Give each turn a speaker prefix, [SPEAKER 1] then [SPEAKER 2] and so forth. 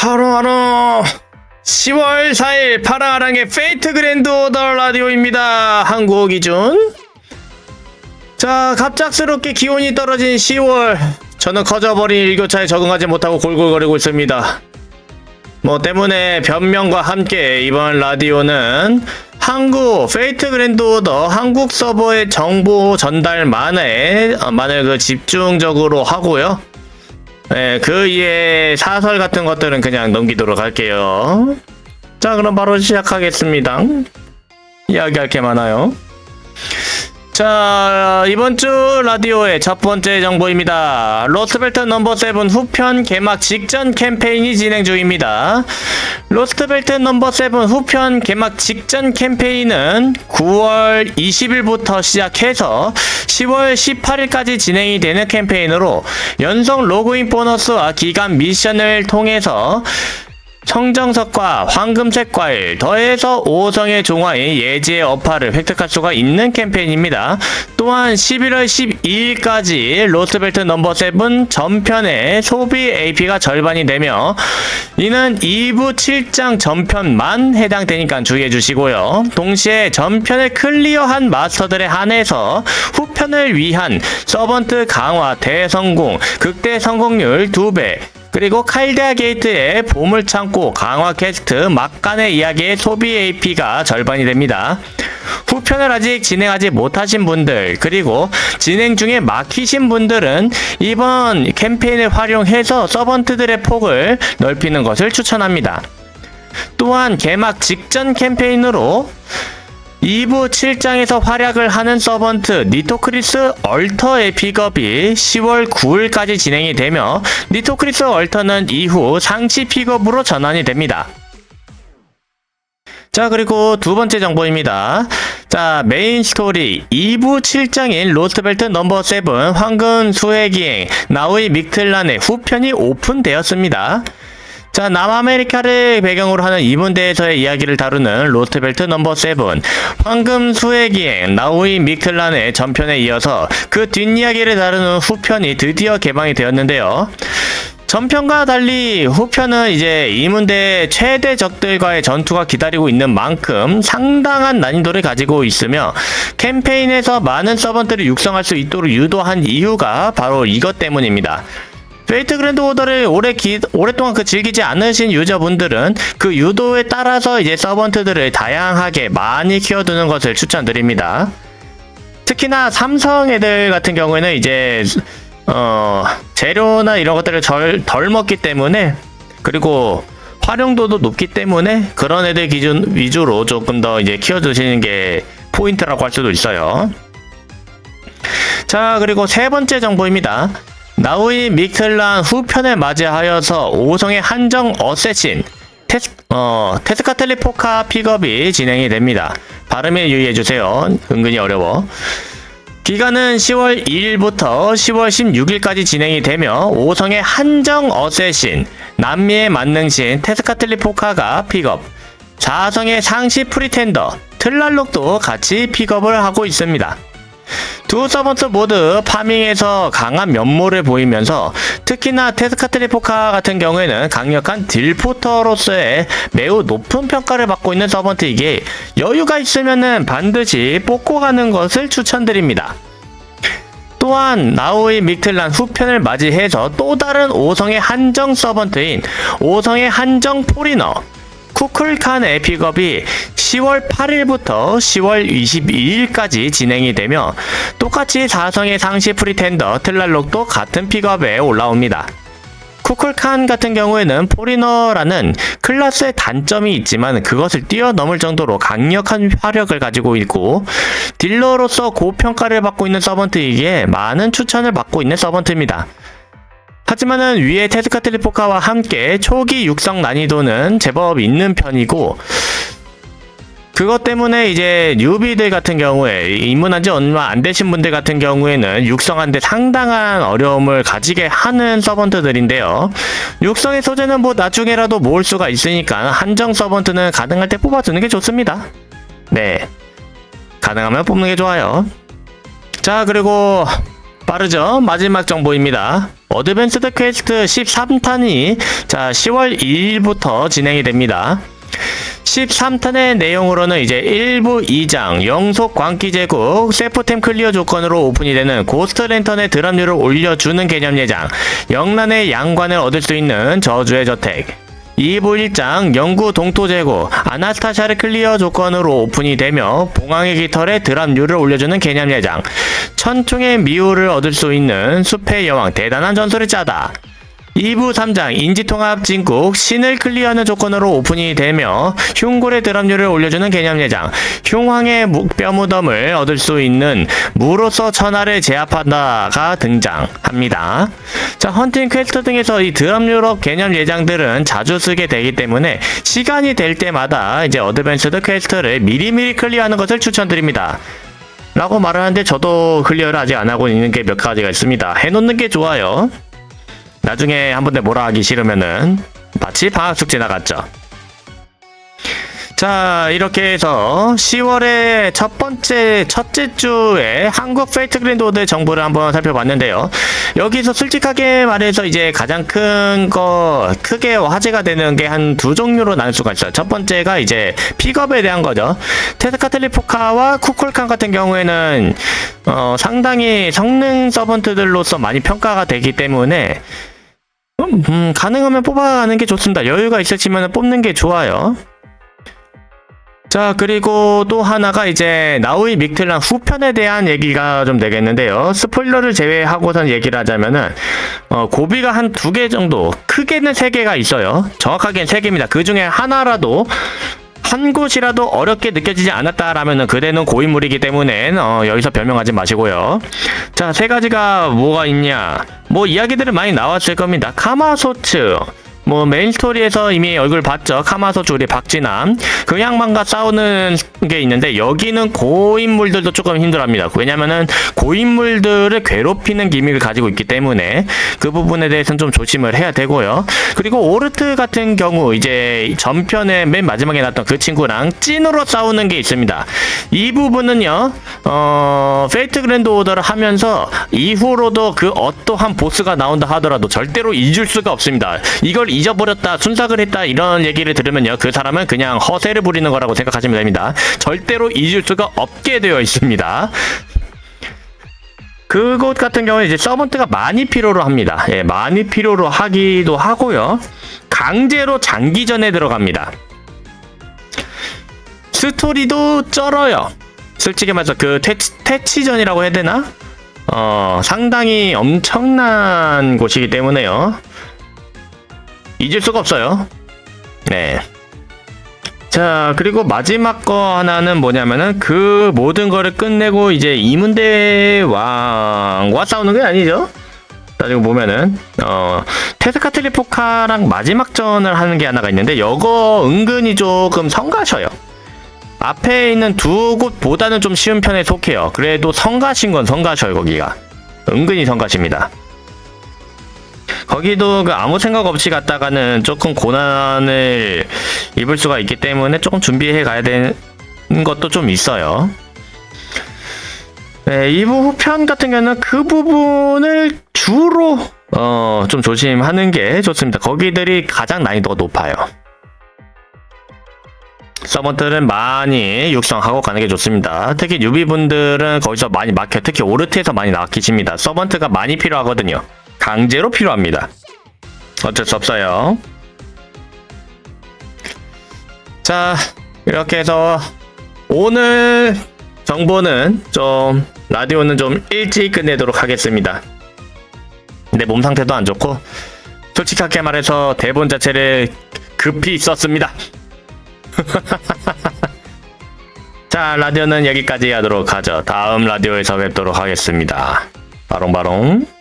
[SPEAKER 1] 하루하루 10월 4일 파랑아랑의 페이트 그랜드 오더 라디오입니다. 한국 기준. 자, 갑작스럽게 기온이 떨어진 10월. 저는 커져버린 일교차에 적응하지 못하고 골골거리고 있습니다. 뭐 때문에 변명과 함께 이번 라디오는 한국 페이트 그랜드 오더 한국 서버의 정보 전달만에 어, 만을 그 집중적으로 하고요. 네, 그 이에 사설 같은 것들은 그냥 넘기도록 할게요. 자, 그럼 바로 시작하겠습니다. 이야기할 게 많아요. 자, 이번 주 라디오의 첫 번째 정보입니다. 로스트벨트 넘버 7 후편 개막 직전 캠페인이 진행 중입니다. 로스트벨트 넘버 7 후편 개막 직전 캠페인은 9월 20일부터 시작해서 10월 18일까지 진행이 되는 캠페인으로 연속 로그인 보너스와 기간 미션을 통해서 청정석과 황금색 과일 더해서 5성의 종화의 예지의 어파를 획득할 수가 있는 캠페인입니다. 또한 11월 12일까지 로스벨트 넘버 7 전편의 소비 AP가 절반이 되며 이는 2부 7장 전편만 해당되니까 주의해 주시고요. 동시에 전편을 클리어한 마스터들에 한해서 후편을 위한 서번트 강화 대성공 극대 성공률 2배 그리고 칼데아 게이트의 보물 창고 강화 퀘스트 막간의 이야기의 소비 AP가 절반이 됩니다. 후편을 아직 진행하지 못하신 분들 그리고 진행 중에 막히신 분들은 이번 캠페인을 활용해서 서번트들의 폭을 넓히는 것을 추천합니다. 또한 개막 직전 캠페인으로 2부 7장에서 활약을 하는 서번트 니토크리스 얼터의 픽업이 10월 9일까지 진행이 되며 니토크리스 얼터는 이후 상시 픽업으로 전환이 됩니다. 자 그리고 두 번째 정보입니다. 자 메인 스토리 2부 7장인 로스트벨트 넘버 7 황금 수혜기행 나우이 믹틀란의 후편이 오픈되었습니다. 자, 남아메리카를 배경으로 하는 이문대에서의 이야기를 다루는 로스트벨트 넘버 7 황금 수혜기행 나우이 미클란의 전편에 이어서 그 뒷이야기를 다루는 후편이 드디어 개방이 되었는데요. 전편과 달리 후편은 이제 이문대 최대 적들과의 전투가 기다리고 있는 만큼 상당한 난이도를 가지고 있으며 캠페인에서 많은 서번트를 육성할 수 있도록 유도한 이유가 바로 이것 때문입니다. 페이트 그랜드 오더를 오래 기, 오랫동안 그 즐기지 않으신 유저분들은 그 유도에 따라서 이제 서번트들을 다양하게 많이 키워두는 것을 추천드립니다. 특히나 삼성 애들 같은 경우에는 이제 어 재료나 이런 것들을 덜, 덜 먹기 때문에 그리고 활용도도 높기 때문에 그런 애들 기준 위주로 조금 더 이제 키워두시는 게 포인트라고 할 수도 있어요. 자 그리고 세 번째 정보입니다. 나우이 미클란 후편을 맞이하여서 5성의 한정 어쌔신 테스, 어, 테스카텔리 포카 픽업이 진행이 됩니다. 발음에 유의해주세요. 은근히 어려워. 기간은 10월 2일부터 10월 16일까지 진행이 되며 5성의 한정 어쌔신, 남미의 만능신 테스카텔리 포카가 픽업, 4성의 상시 프리텐더, 틀랄록도 같이 픽업을 하고 있습니다. 두 서번트 모두 파밍에서 강한 면모를 보이면서 특히나 테스카트리포카 같은 경우에는 강력한 딜포터로서의 매우 높은 평가를 받고 있는 서번트이기에 여유가 있으면 반드시 뽑고 가는 것을 추천드립니다. 또한 나우이 믹틀란 후편을 맞이해서 또 다른 5성의 한정 서번트인 5성의 한정 포리너 쿠클칸의 픽업이 10월 8일부터 10월 22일까지 진행이 되며 똑같이 4성의 상시 프리텐더 틀랄록도 같은 픽업에 올라옵니다. 쿠클칸 같은 경우에는 포리너라는 클래스의 단점이 있지만 그것을 뛰어넘을 정도로 강력한 화력을 가지고 있고 딜러로서 고평가를 받고 있는 서번트이기에 많은 추천을 받고 있는 서번트입니다. 하지만은 위에 테스카트리포카와 함께 초기 육성 난이도는 제법 있는 편이고 그것 때문에 이제 뉴비들 같은 경우에 입문한 지 얼마 안 되신 분들 같은 경우에는 육성하는데 상당한 어려움을 가지게 하는 서번트들인데요. 육성의 소재는 뭐 나중에라도 모을 수가 있으니까 한정 서번트는 가능할 때 뽑아두는 게 좋습니다. 네. 가능하면 뽑는 게 좋아요. 자, 그리고 빠르죠? 마지막 정보입니다. 어드밴스드 퀘스트 13탄이 자 10월 2일부터 진행이 됩니다. 13탄의 내용으로는 이제 1부 2장 영속 광기 제국 세포템 클리어 조건으로 오픈이 되는 고스트 랜턴의 드랍률을 올려주는 개념 예장 영란의 양관을 얻을 수 있는 저주의 저택. 2부 1장 영구 동토 제고 아나스타샤를 클리어 조건으로 오픈이 되며 봉황의 깃털의 드랍률을 올려주는 개념 예장. 천총의 미우를 얻을 수 있는 숲의 여왕 대단한 전설을 짜다 2부 3장 인지통합 진국 신을 클리어하는 조건으로 오픈이 되며 흉골의 드랍률을 올려주는 개념 예장 흉왕의 무- 뼈무덤을 얻을 수 있는 무로서 천하를 제압한다가 등장합니다. 자 헌팅 퀘스트 등에서 이 드랍률업 개념 예장들은 자주 쓰게 되기 때문에 시간이 될 때마다 이제 어드밴스드 퀘스트를 미리미리 클리어하는 것을 추천드립니다. 라고 말을 하는데 저도 클리어를 아직 안 하고 있는 게 몇 가지가 있습니다. 해놓는 게 좋아요. 나중에 한 번에 뭐라 하기 싫으면은 마치 방학 숙제 나갔죠. 자 이렇게 해서 10월의 첫 번째 첫째 주에 한국 페이트 오드 정보를 한번 살펴봤는데요. 여기서 솔직하게 말해서 이제 가장 큰 거 크게 화제가 되는 게 한 두 종류로 나눌 수가 있어요. 첫 번째가 이제 픽업에 대한 거죠. 테스카틀리포카와 쿠쿨칸 같은 경우에는 어, 상당히 성능 서번트들로서 많이 평가가 되기 때문에 음, 음, 가능하면 뽑아가는 게 좋습니다. 여유가 있으시면 뽑는 게 좋아요. 자, 그리고 또 하나가 이제 나우이 믹틀란 후편에 대한 얘기가 좀 되겠는데요. 스포일러를 제외하고선 얘기를 하자면은, 어, 고비가 한 두 개 정도, 크게는 세 개가 있어요. 정확하게는 세 개입니다. 그 중에 하나라도, 한 곳이라도 어렵게 느껴지지 않았다라면은 그대는 고인물이기 때문에 어, 여기서 별명하지 마시고요. 자, 세 가지가 뭐가 있냐? 뭐 이야기들은 많이 나왔을 겁니다. 카마소츠. 뭐 메인 스토리에서 이미 얼굴 봤죠. 카마소츠 우리 박진남. 그 양반과 싸우는 게 있는데 여기는 고인물들도 조금 힘들합니다. 왜냐면은 고인물들을 괴롭히는 기믹을 가지고 있기 때문에 그 부분에 대해서는 좀 조심을 해야 되고요. 그리고 오르트 같은 경우 이제 전편에 맨 마지막에 나왔던 그 친구랑 찐으로 싸우는 게 있습니다. 이 부분은요, 어, 페이트 그랜드 오더를 하면서 이후로도 그 어떠한 보스가 나온다 하더라도 절대로 잊을 수가 없습니다. 이걸 잊어버렸다, 순삭을 했다 이런 얘기를 들으면요, 그 사람은 그냥 허세를 부리는 거라고 생각하시면 됩니다. 절대로 잊을 수가 없게 되어 있습니다. 그곳 같은 경우는 이제 서번트가 많이 필요로 합니다. 예, 많이 필요로 하기도 하고요. 강제로 장기전에 들어갑니다. 스토리도 쩔어요. 솔직히 말해서 그 퇴치, 퇴치전이라고 해야 되나? 어, 상당히 엄청난 곳이기 때문에요. 잊을 수가 없어요. 네. 자, 그리고 마지막 거 하나는 뭐냐면은 그 모든 거를 끝내고 이제 이문대 왕과 싸우는 게 아니죠. 따지고 보면은 어 테스카틀리포카랑 마지막 전을 하는 게 하나가 있는데 여거 은근히 조금 성가셔요. 앞에 있는 두 곳보다는 좀 쉬운 편에 속해요. 그래도 성가신 건 성가셔요 거기가. 은근히 성가십니다. 거기도 그 아무 생각 없이 갔다가는 조금 고난을 입을 수가 있기 때문에 조금 준비해 가야 되는 것도 좀 있어요. 네, 이부 후편 같은 경우는 그 부분을 주로 어, 좀 조심하는 게 좋습니다. 거기들이 가장 난이도가 높아요. 서번트는 많이 육성하고 가는 게 좋습니다. 특히 뉴비분들은 거기서 많이 막혀 특히 오르트에서 많이 막히십니다. 서번트가 많이 필요하거든요. 강제로 필요합니다. 어쩔 수 없어요. 자, 이렇게 해서 오늘 정보는 좀 라디오는 좀 일찍 끝내도록 하겠습니다. 내몸 상태도 안 좋고 솔직하게 말해서 대본 자체를 급히 썼습니다. 자, 라디오는 여기까지 하도록 하죠. 다음 라디오에서 뵙도록 하겠습니다. 바롱바롱.